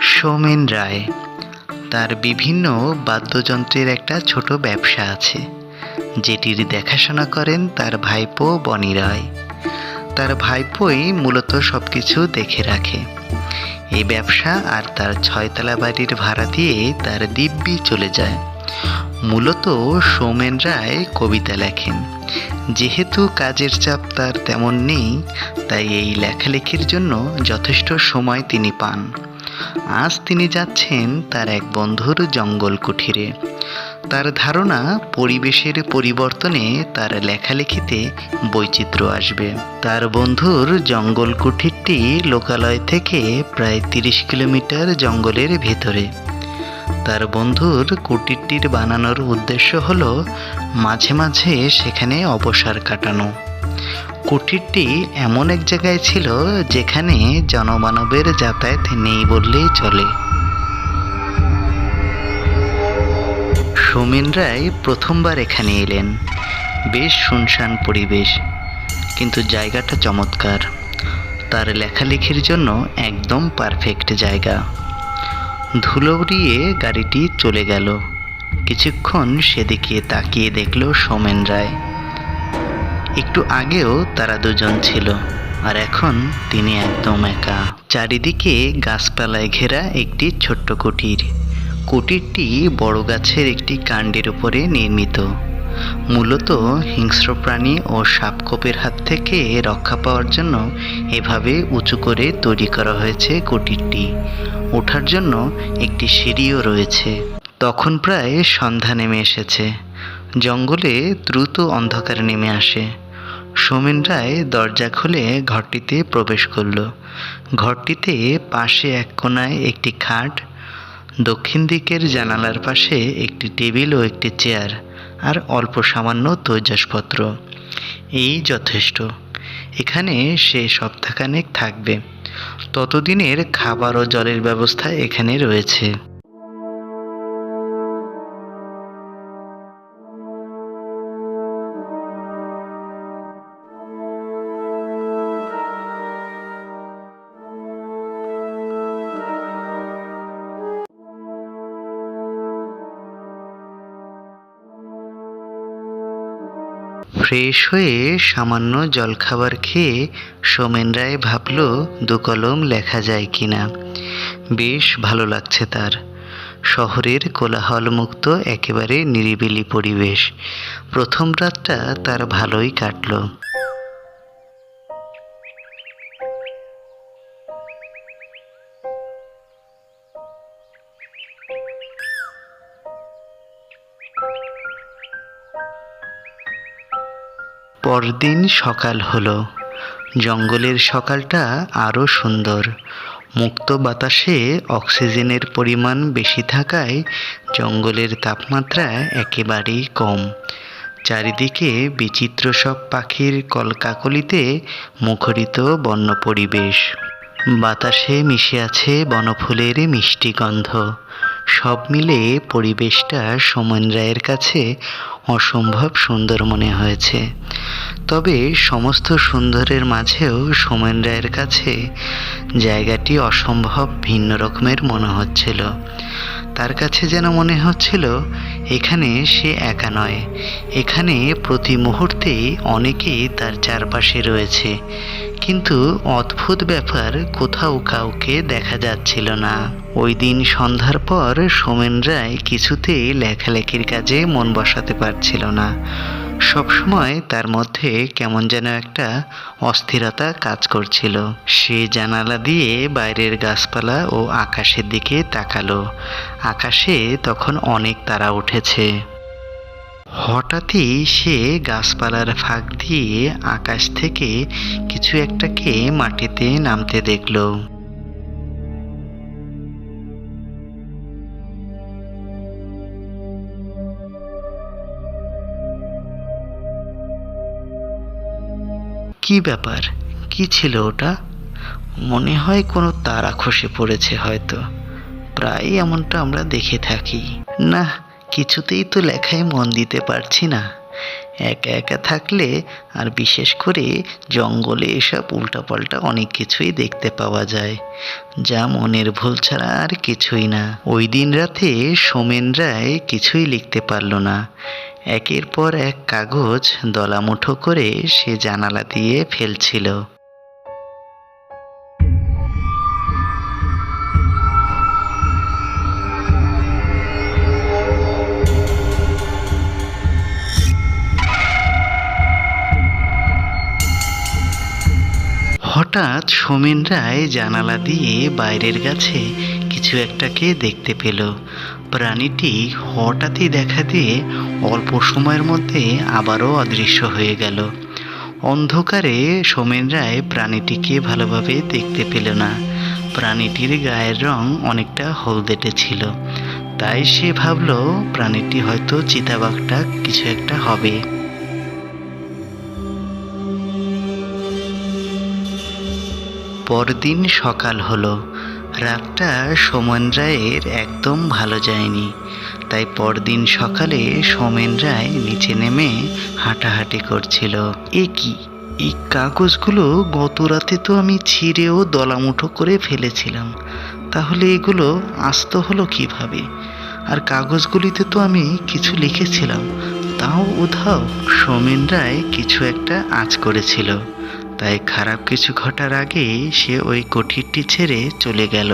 সৌমেন রায়। তার বিভিন্ন বাদ্যযন্ত্রের একটা ছোট ব্যবসা আছে। যেটির দেখাশোনা করেন তার ভাইপো বনি রায়। তার ভাইপোই মূলত সব কিছু দেখে রাখে। এই ব্যবসা আর তার ছয়তলা বাড়ির ভাড়া দিয়ে তার দিব্যি চলে যায়। মূলত সৌমেন রায় কবিতা লেখেন। যেহেতু কাজের চাপ তার তেমন নেই, তাই এই লেখালেখির জন্য যথেষ্ট সময় তিনি পান। আজ তিনি যাচ্ছেন তার এক বন্ধুর জঙ্গল কুঠিরে। তার ধারণা পরিবেশের পরিবর্তনে তার লেখালেখিতে বৈচিত্র্য আসবে। তার বন্ধুর জঙ্গল কুঠিরটি লোকালয় থেকে প্রায় তিরিশ কিলোমিটার জঙ্গলের ভেতরে। তার বন্ধুর কুটিরটির বানানোর উদ্দেশ্য হলো মাঝে মাঝে সেখানে অবসর কাটানো। কুটিরটি এমন এক জায়গায় ছিল যেখানে জনমানবের যাতায়াত নেই বললেই চলে। সৌমেন রায় প্রথমবার এখানে এলেন। বেশ শুনশান পরিবেশ, কিন্তু জায়গাটা চমৎকার। তার লেখালেখির জন্য একদম পারফেক্ট জায়গা। ধুলো উড়িয়ে গাড়িটি চলে গেল। কিছুক্ষণ সেদিকে তাকিয়ে দেখল সৌমেন রায়। একটু আগেও তারা দুজন ছিল, আর এখন তিনি একদম একা। চারিদিকে গাছপালায় ঘেরা একটি ছোট্ট কুটির। কুটিরটি বড় গাছের একটি কাণ্ডের উপরে নির্মিত। মূলত হিংস্র প্রাণী ও সাপকোপের হাত থেকে রক্ষা পাওয়ার জন্য এভাবে উঁচু করে তৈরি করা হয়েছে কুটিরটি। ওঠার জন্য একটি সিঁড়িও রয়েছে। তখন প্রায় সন্ধ্যা নেমে এসেছে। জঙ্গলে দ্রুত অন্ধকার নেমে আসে। সোমেন রায় দরজা খুলে ঘরটিতে প্রবেশ করল। ঘরটিতে পাশে এক কোনায় একটি খাট, দক্ষিণ দিকের জানালার পাশে একটি টেবিল ও একটি চেয়ার, আর অল্প সামান্য তৈজসপত্র। এই যথেষ্ট। এখানে সে সপ্তাহখানেক থাকবে। ততদিনের খাবার ও জলের ব্যবস্থা এখানে রয়েছে। ফ্রেশ হয়ে সামান্য জলখাবার খেয়ে সোমেন রায় ভাবল, দু কলম লেখা যায় কি না বেশ ভালো লাগছে তার। শহরের কোলাহলমুক্ত, একেবারে নিরিবিলি পরিবেশ। প্রথম রাতটা তার ভালোই কাটলো। পরদিন সকাল হলো। জঙ্গলের সকালটা আরও সুন্দর। মুক্ত বাতাসে অক্সিজেনের পরিমাণ বেশি থাকায় জঙ্গলের তাপমাত্রা একেবারেই কম। চারিদিকে বিচিত্র সব পাখির কলকাকলিতে মুখরিত বন্য পরিবেশ। বাতাসে মিশে আছে বনফুলের মিষ্টি গন্ধ। সব মিলে পরিবেশটা সোমন রায়ের কাছে অসম্ভব সুন্দর মনে হয়েছে। তবে সমস্ত সুন্দরের মাঝেও সোমেন রায়ের কাছে জায়গাটি অসম্ভব ভিন্ন রকমের মনে হচ্ছিল। তার কাছে যেন মনে হচ্ছিল, এখানে সে একা নয়। এখানে প্রতি মুহূর্তেই অনেকেই তার চারপাশে রয়েছে। কিন্তু অদ্ভুত ব্যাপার কোথাও কাউকে দেখা যাচ্ছিল না। ওই দিন সন্ধ্যার পর সোমেন রায় কিছুতেই লেখালেখির কাজে মন বসাতে পারছিল না। সবসময় তার মধ্যে কেমন যেন একটা অস্থিরতা কাজ করছিল। সে জানালা দিয়ে বাইরের গাছপালা ও আকাশের দিকে তাকালো। আকাশে তখন অনেক তারা উঠেছে। হঠাৎই সে গাছপালার ফাঁক দিয়ে আকাশ থেকে কিছু একটাকে মাটিতে নামতে দেখল। কি ব্যাপার? কি ছিল ওটা? মনে হয় কোনো তারা খসে পড়েছে হয়তো। প্রায় এমনটা আমরা দেখে থাকি। না, কিছুতেই তো লেখায় মন দিতে পারছি না। একা একা থাকলে আর বিশেষ করে জঙ্গলে এসব উল্টাপাল্টা অনেক কিছুই দেখতে পাওয়া যায়। যা মনের ভুল ছাড়া আর কিছুই না। ওই দিন রাতে সোমেন রায় কিছুই লিখতে পারল না। একের পর এক কাগজ দলামুঠো করে সে জানালা দিয়ে ফেলছিল। হঠাৎ সোমেন রায় জানালা দিয়ে বাইরের গাছে কিছু একটাকে দেখতে পেল। প্রাণীটি হঠাৎই দেখা দিয়ে অল্প সময়ের মধ্যে আবারও অদৃশ্য হয়ে গেল। অন্ধকারে সোমেন রায় প্রাণীটিকে ভালোভাবে দেখতে পেল না। প্রাণীটির গায়ের রং অনেকটা হলদেটে ছিল। তাই সে ভাবল, প্রাণীটি হয়তো চিতাবাঘটা কিছু একটা হবে। পরদিন সকাল হলো। রাতটা সোমেন রায়ের একদম ভালো যায়নি। তাই পরদিন সকালে সোমেন রায় নিচে নেমে হাঁটাহাঁটি করছিল। এ কি? এই কাগজগুলো গত রাতে তো আমি ছিঁড়েও দলামুঠো করে ফেলেছিলাম। তাহলে এগুলো আস্ত হলো কীভাবে? আর কাগজগুলিতে তো আমি কিছু লিখেছিলাম। তাও উধাও সোমেন রায় কিছু একটা আঁচ করেছিল। তাই খারাপ কিছু ঘটার আগেই সে ওই কুঠিরটি ছেড়ে চলে গেল।